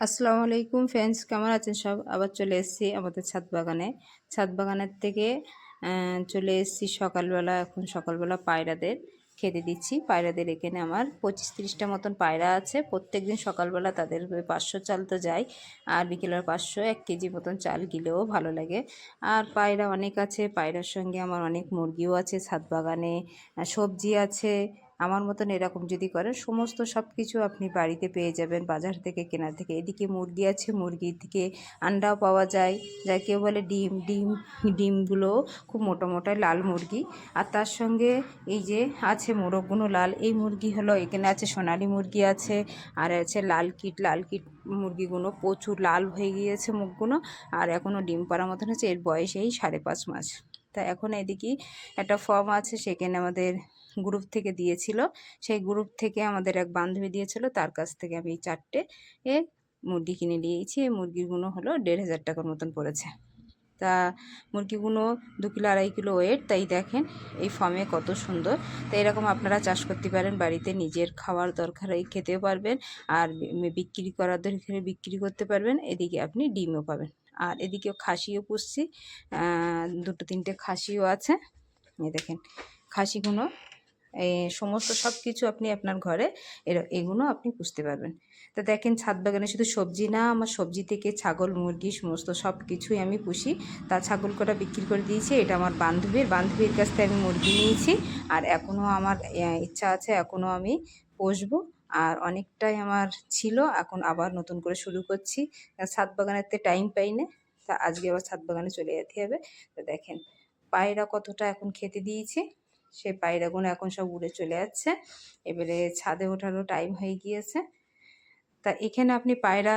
আসসালামু আলাইকুম ফ্রেন্ডস, কেমন আছেন সব? আবার চলে এসেছি আমাদের ছাদ বাগানে। ছাদ বাগানের থেকে চলে এসেছি সকালবেলা, এখন সকালবেলা পায়রাদের খেতে দিচ্ছি। পায়রাদের এখানে আমার পঁচিশ তিরিশটা মতন পায়রা আছে। প্রত্যেক দিন সকালবেলা তাদের পাঁচশো চাল তো যায়, আর বিকেলের পাঁচশো এক কেজি মতন চাল গিলেও ভালো লাগে। আর পায়রা অনেক আছে, পায়রার সঙ্গে আমার অনেক মুরগিও আছে ছাদ বাগানে সবজি আছে। আমার মতন এরকম যদি করেন সমস্ত সব কিছু আপনি বাড়িতে পেয়ে যাবেন, বাজার থেকে, কেনার থেকে। এদিকে মুরগি আছে, মুরগির থেকে আন্ডাও পাওয়া যায়। যা কেউ বলে ডিম ডিম, ডিমগুলো খুব মোটা মোটা লাল মুরগি। আর তার সঙ্গে এই যে আছে মোরগগুলো লাল, এই মুরগি হলো, এখানে আছে সোনালি মুরগি আছে, আর আছে লাল কিট লাল কিট মুরগিগুলো প্রচুর লাল হয়ে গিয়েছে মুখগুলো। আর এখনও ডিম পাড়ার মতন হচ্ছে এর বয়স এই সাড়ে পাঁচ মাস। তা এখন এদিকে একটা ফর্ম আছে সেখানে আমাদের গ্রুপ থেকে দিয়েছিল। সেই গ্রুপ থেকে আমাদের এক বান্ধবী দিয়েছিল। তার কাছ থেকে আমি চারটে এ মুরগি কিনে নিয়েছি। এই মুরগিগুলো হলো দেড় হাজার টাকার মতন পড়েছে। তা মুরগিগুলো দু কিলো, আড়াই কিলো ওয়েট তাই দেখেন এই ফার্মে কত সুন্দর। তাই এরকম আপনারা চাষ করতে পারেন, বাড়িতে নিজের খাওয়ার দরকার খেতেও পারবেন আর বিক্রি করার দরকার বিক্রি করতে পারবেন, এদিকে আপনি ডিমও পাবেন। আর এদিকে খাসিও পুষছি দুটো তিনটে খাসিও আছে। এই দেখেন, খাসিগুলো সমস্ত সব কিছু আপনি আপনার ঘরে এগুলো আপনি পুষতে পারবেন। তো দেখেন ছাদ বাগানে শুধু সবজি না, আমার সবজি থেকে ছাগল, মুরগি সমস্ত সব কিছুই আমি পুষি। তা ছাগল কটা বিক্রি করে দিয়েছি, এটা আমার বান্ধবীর। বান্ধবীর কাছ থেকে আমি মুরগি নিয়েছি আর এখনও আমার ইচ্ছা আছে এখনও আমি পুষবো। আর অনেকটাই আমার ছিল, এখন আবার নতুন করে শুরু করছি। ছাদ বাগানেতে টাইম পাই না, তা আজকে আবার ছাদ বাগানে চলে যেতে হবে। তো দেখেন, পায়রা কতটা এখন খেতে দিয়েছি। সেই পায়রাগুলো এখন সব উড়ে চলে যাচ্ছে। এবারে ছাদে ওঠারও টাইম হয়ে গিয়েছে। তা এখানে আপনি পায়রা,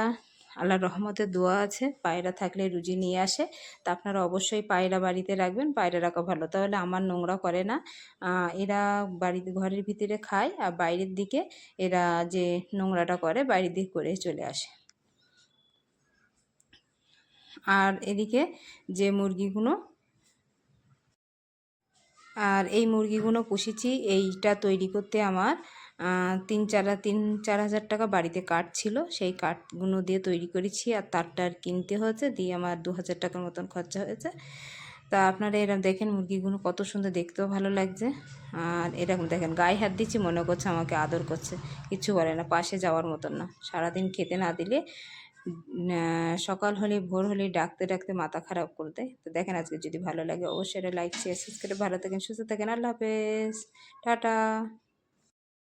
আল্লাহর রহমতের দোয়া আছে, পায়রা থাকলে রুজি নিয়ে আসে। তা আপনারা অবশ্যই পায়রা বাড়িতে রাখবেন, পায়রা রাখা ভালো। তাহলে আমার নোংরা করে না। এরা বাড়িতে, ঘরের ভিতরে খায় আর বাইরের দিকে এরা যে নোংরাটা করে, বাইরের দিক করে চলে আসে। আর এদিকে যে মুরগিগুলো আর এই মুরগিগুলো পুষেছি। এইটা তৈরি করতে আমার তিন চার তিন, চার হাজার টাকা বাড়িতে কাঠ ছিল। সেই কাঠগুলো দিয়ে তৈরি করেছি আর তারটা আর কিনতে হয়েছে। দিয়ে আমার দু হাজার টাকার মতন খরচা হয়েছে। তা আপনারা এরকম দেখেন মুরগিগুলো কত সুন্দর দেখতেও ভালো লাগছে। আর এরকম দেখেন, গায়ে হাত দিচ্ছি, মনে করছে আমাকে আদর করছে। কিছু বলে না, পাশে যাওয়ার মতন না। সারাদিন খেতে না দিলে সকাল হলে, ভোর হলে ডাকতে ডাকতে মাথা খারাপ করে দেয়। তো দেখেন আজকে যদি ভালো লাগে, অবশ্যই লাইক শেয়ার সাবস্ক্রাইব ভালো থাকেন, সুস্থ থাকেন। আল্লাহ হাফেজ। টাটা।